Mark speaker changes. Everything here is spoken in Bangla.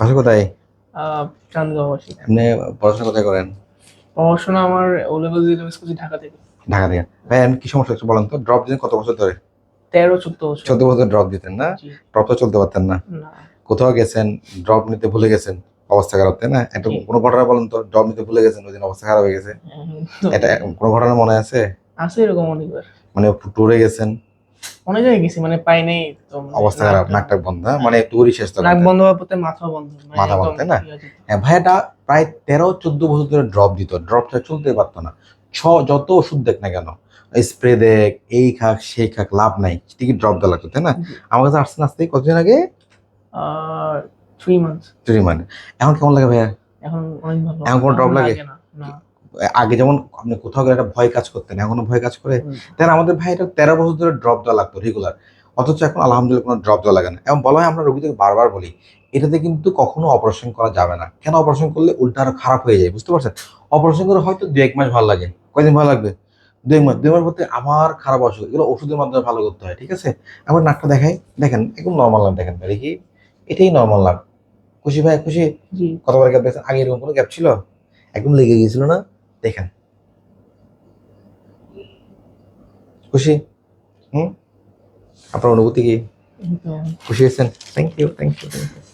Speaker 1: বাসা কোথায়?
Speaker 2: আহ, চান্দগাঁওবাসী
Speaker 1: আপনি পড়াশোনা কোথায় করেন?
Speaker 2: পড়াশোনা আমার ও লেভেল জি লেভেল করছি ঢাকা থেকে।
Speaker 1: ঢাকা থেকে। ভাই কি সমস্যা হচ্ছে বলেন তো? ড্রপ দিন কত বছর ধরে?
Speaker 2: তেরো চোদ্দ বছর।
Speaker 1: চোদ্দ বছর ড্রপ দিতেন না? ড্রপ তো চলতে পারতেন না।
Speaker 2: না।
Speaker 1: কোথাও গেছেন ড্রপ নিতে ভুলে গেছেন? অবস্থা খারাপ তাই না? একটা। কোনো ঘটনা বলেন তো? ড্রপ নিতে ভুলে গেছেন ওই দিন অবস্থা খারাপ হয়ে গেছে?
Speaker 2: উম,
Speaker 1: এটা কোনো ঘটনা মনে আছে?
Speaker 2: আছে এরকম অনেকবার।
Speaker 1: মানে ট্যুরে গেছেন?
Speaker 2: অনেক জায়গায় গেছি মানে পাই নাই মানে
Speaker 1: অবস্থা খারাপ
Speaker 2: নাক-
Speaker 1: নাক বন্ধ হ্যাঁ? মানে ট্যুরই শেষ তো
Speaker 2: নাক বন্ধ হওয়ার পথে মাথা বন্ধ মানে
Speaker 1: মাথা বন্ধ, তাই না?
Speaker 2: হ্যাঁ
Speaker 1: ভাইয়াটা প্রায় তেরো চোদ্দ বছর ধরে ড্রপ দিত ড্রপটা চলতে পারতো না। ছ যত ওষুধ দেখ না কেন স্প্রে দেখ এই খাক সেই খাক লাভ নাই ঠিকই ড্রপ দেওয়া লাগতো তাই না? আমার কাছে আসতে আসতে কতদিন আগে?
Speaker 2: থ্রি মান্থস
Speaker 1: চুরি মানে এখন কেমন লাগে ভাইয়া?
Speaker 2: এখন অনেক ভালো।
Speaker 1: এখন কোনো drop লাগে?
Speaker 2: না।
Speaker 1: আগে যেমন আপনি কোথাও গেলে একটা ভয় কাজ করতেন এখনও ভয় কাজ করে। তাই আমাদের ভাই এটা তেরো বছর ধরে ড্রপ দেওয়া লাগতো রেগুলার অথচ এখন আলহামদুলিল্লাহ কোনো ড্রপ দেওয়া লাগে না। এবং বলা হয় আমরা রোগীদেরকে বারবার বলি এটাতে কিন্তু কখনো অপারেশন করা যাবে না। কেন অপারেশন করলে উল্টা আরও খারাপ হয়ে যায় বুঝতে পারছেন? অপারেশন করে হয়তো দু এক মাস ভালো লাগে। কয়দিন ভালো লাগবে? দু এক মাস। দু মাস পরে আবার খারাপ অসুখ এগুলো ওষুধের মাধ্যমে ভালো করতে হয় ঠিক আছে? আমার নাকটা দেখাই। দেখেন একদম নর্মাল লাভ দেখেন দেখি এটাই নর্মাল লাভ খুশি ভাই খুশি? কতবার গ্যাপ দেখছেন? আগে এরকম কোনো গ্যাপ ছিল? একদম লেগে গিয়েছিল না? দেখেন। খুশি? হুম? আপনার অনুভূতি কি? খুশি হয়েছেন? Thank you thank you thank you